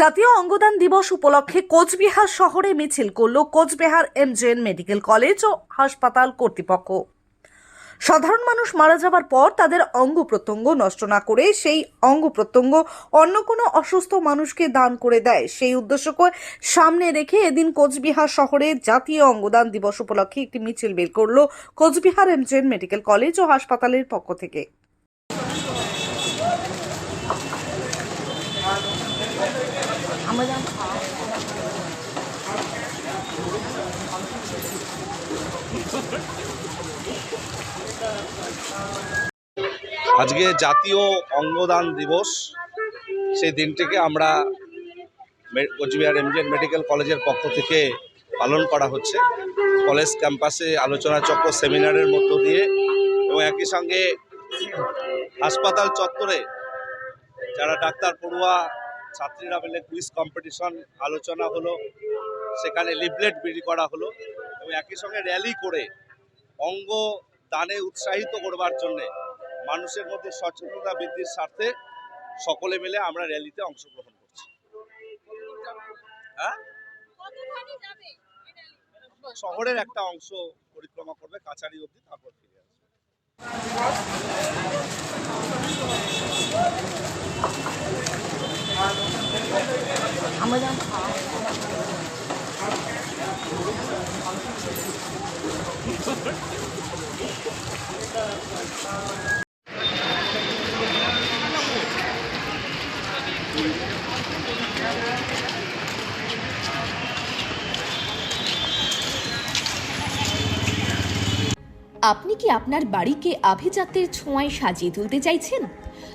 জাতীয় অঙ্গদান দিবস উপলক্ষে কোচবিহার শহরে মিছিল করল কোচবিহার এমজেএন মেডিকেল কলেজ ও হাসপাতাল কর্তৃপক্ষ। সাধারণ মানুষ মারা যাবার পর তাদের অঙ্গ প্রত্যঙ্গ নষ্ট না করে সেই অঙ্গ প্রত্যঙ্গ অন্য কোনো অসুস্থ মানুষকে দান করে দেয়। সেই উদ্দেশ্যকে সামনে রেখে এদিন কোচবিহার শহরে জাতীয় অঙ্গদান দিবস উপলক্ষে একটি মিছিল বের করল কোচবিহার এমজেএন মেডিকেল কলেজ ও হাসপাতালের পক্ষ থেকে। আজকে জাতীয় অঙ্গদান দিবস। সেই দিনটিকে আমরা কোচবিহার এমজিএন মেডিকেল কলেজের পক্ষ থেকে পালন করা হচ্ছে। কলেজ ক্যাম্পাসে আলোচনা চক্র সেমিনারের মধ্য দিয়ে এবং একই সঙ্গে হাসপাতাল চত্বরে যারা ডাক্তার পড়ুয়া ছাত্রীরা মিলে কুইজ কম্পিটিশন আলোচনা হলো সেখানে লিফলেট বিলি করা হলো এবং একই সঙ্গে র্যালি করে অঙ্গ দানে উৎসাহিত করবার জন্যে মানুষের মধ্যে সচেতনতা বৃদ্ধির স্বার্থে সকলে মিলে আমরা র্যালিতে অংশগ্রহণ করছি। হ্যাঁ? শহরের একটা অংশ পরিক্রমা করবে কাছারি অবধি তারপর ফিরে আসবে। আপনি কি আপনার বাড়িকে আভিজাত্যের ছোঁয়ায় সাজিয়ে তুলতে চাইছেন?